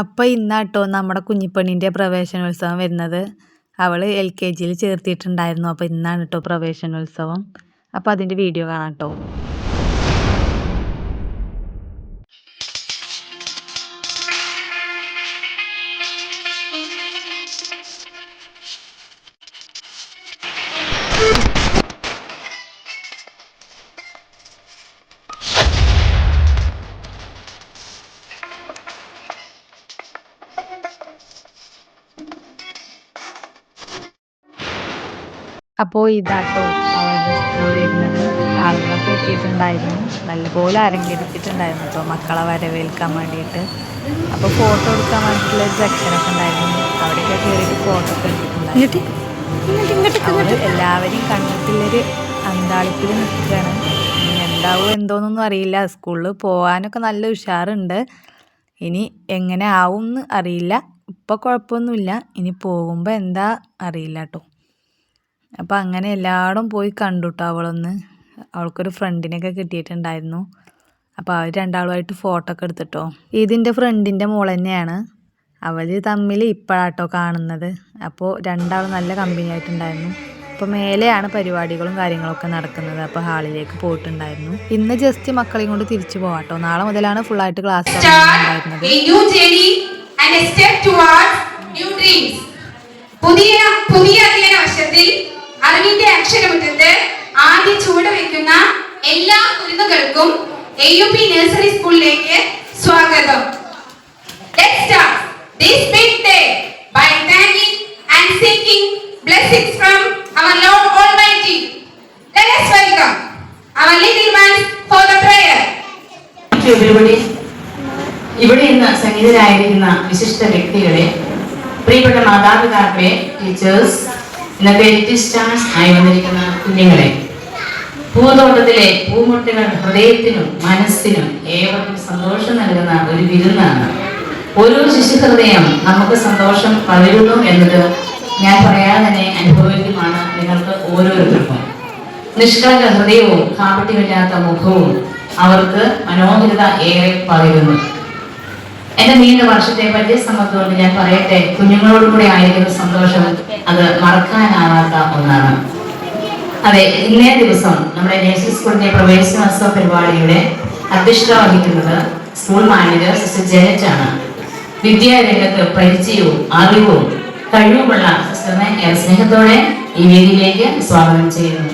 അപ്പോൾ ഇന്നാട്ടോ നമ്മുടെ കുഞ്ഞിപ്പണ്ണിന്റെ പ്രവേശനോത്സവം വരുന്നത്. അവൾ എൽ കെ ജിയിൽ ചേർത്തിട്ടുണ്ടായിരുന്നു. അപ്പോൾ ഇന്നാണ് കേട്ടോ പ്രവേശനോത്സവം. അപ്പോൾ അതിന്റെ വീഡിയോ കാണാം കേട്ടോ അപ്പോൾ ഇതാട്ടോ അവളുടെ സ്കൂൾ വരുന്നത്. ആളുകളൊക്കെ എത്തിയിട്ടുണ്ടായിരുന്നു നല്ലപോലെ അരങ്ങെടുത്തിട്ടുണ്ടായിരുന്നു കേട്ടോ മക്കളെ വരവേൽക്കാൻ വേണ്ടിയിട്ട്. അപ്പോൾ ഫോട്ടോ എടുക്കാൻ വേണ്ടിയിട്ടുള്ള ഒരു സെക്ഷനൊക്കെ ഉണ്ടായിരുന്നു. അവിടെയൊക്കെ കയറിയിട്ട് ഫോട്ടോ ഒക്കെ എടുത്തിട്ടുണ്ടായിരുന്നു. അവർ എല്ലാവരും കണ്ടിട്ടുള്ളൊരു അന്താളിപ്പിൽ നിൽക്കുകയാണ്. ഇനി എന്താവും എന്തോന്നൊന്നും അറിയില്ല. സ്കൂളിൽ പോകാനൊക്കെ നല്ല ഉഷാറുണ്ട്. ഇനി എങ്ങനെ ആവും എന്ന് അറിയില്ല. ഇപ്പം കുഴപ്പമൊന്നുമില്ല. ഇനി പോകുമ്പോൾ എന്താ അറിയില്ല കേട്ടോ അപ്പോൾ അങ്ങനെ എല്ലായിടും പോയി കണ്ടു കേട്ടോ അവളൊന്ന്. അവൾക്കൊരു ഫ്രണ്ടിനെയൊക്കെ കിട്ടിയിട്ടുണ്ടായിരുന്നു. അപ്പോൾ അവർ രണ്ടാളുമായിട്ട് ഫോട്ടോ ഒക്കെ എടുത്തിട്ടോ. ഇതിന്റെ ഫ്രണ്ടിന്റെ മോൾ തന്നെയാണ്. അവർ തമ്മിൽ ഇപ്പോഴാട്ടോ കാണുന്നത്. അപ്പോൾ രണ്ടാളും നല്ല കമ്പനി ആയിട്ടുണ്ടായിരുന്നു. അപ്പോൾ മേലെയാണ് പരിപാടികളും കാര്യങ്ങളൊക്കെ നടക്കുന്നത്. അപ്പോൾ ഹാളിലേക്ക് പോയിട്ടുണ്ടായിരുന്നു. ഇന്ന് ജസ്റ്റ് മക്കളെയും കൊണ്ട് തിരിച്ചു പോവാട്ടോ. നാളെ മുതലാണ് ഫുള്ളായിട്ട് ക്ലാസ്. പുതിയ പുതിയ അധ്യയന അറിവിന്റെ അക്ഷരമുറ്റത്ത് ആദ്യ ചുവട് വെക്കുന്ന എല്ലാ കുരുന്നുകൾക്കും എ യു പി നഴ്സറി സ്കൂളിലേക്ക് സ്വാഗതം Let's start this big day by thanking and seeking blessings from our Lord Almighty. Let us welcome our little ones for the prayer. Everybody. ഇവിടെ ഇന്ന് സന്നിധരായിരിക്കുന്ന വിശിഷ്ട വ്യക്തികളെ പ്രിയപ്പെട്ട മാതാപിതാക്കളെ ടീച്ചേഴ്സ് ഇന്നത്തെ സ്റ്റാർസ് ആയി വന്നിരിക്കുന്ന കുഞ്ഞുങ്ങളെ. പൂന്തോട്ടത്തിലെ പൂമുട്ടുകൾ ഹൃദയത്തിനും മനസ്സിനും ഏവർക്കും സന്തോഷം നൽകുന്ന ഒരു വിരുന്നാണ്. ഓരോ ശിശുഹൃദയം നമുക്ക് സന്തോഷം പകരുന്നു എന്നത് ഞാൻ പറയാതെ തന്നെ അനുഭവിക്കുമാണ് നിങ്ങൾക്ക് ഓരോരുത്തർക്കും. നിഷ്കളങ്ക ഹൃദയവും കാപട്യമില്ലാത്ത മുഖവും അവർക്ക് മനോഹരിത ഏറെ പകരുന്നു. എന്റെ നീണ്ട വർഷത്തെ പറ്റിയ കൊണ്ട് ഞാൻ പറയട്ടെ കുഞ്ഞുങ്ങളോട് കൂടെ ആയിരിക്കുന്ന സന്തോഷം അത് മറക്കാനാവാത്ത ഒന്നാണ്. അതെ ഇന്നേ ദിവസം നമ്മുടെ നേഴ്സിംഗ് സ്കൂളിന്റെ പ്രവേശനോത്സവ പരിപാടിയുടെ അധ്യക്ഷത വഹിക്കുന്നത് സ്കൂൾ മാനേജർ സിസ്റ്റർ ജനറ്റ് ആണ്. വിദ്യാരംഗത്ത് പരിചയവും അറിവും കഴിവുമുള്ള സിസ്റ്ററിനെ സ്നേഹത്തോടെ ഈ വേദിയിലേക്ക് സ്വാഗതം ചെയ്യുന്നു.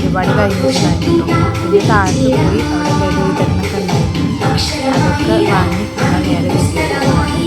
പരിപാടി കഴിഞ്ഞിട്ടുണ്ടായിരുന്നു ഇതിന് താഴത്ത് പോയി അവിടെ ഡെലിവറി തരണം കണ്ടായിരുന്നു അതൊക്കെ വാങ്ങി ഞങ്ങൾ നേരെ വീട്ടിലേക്ക് പോകണം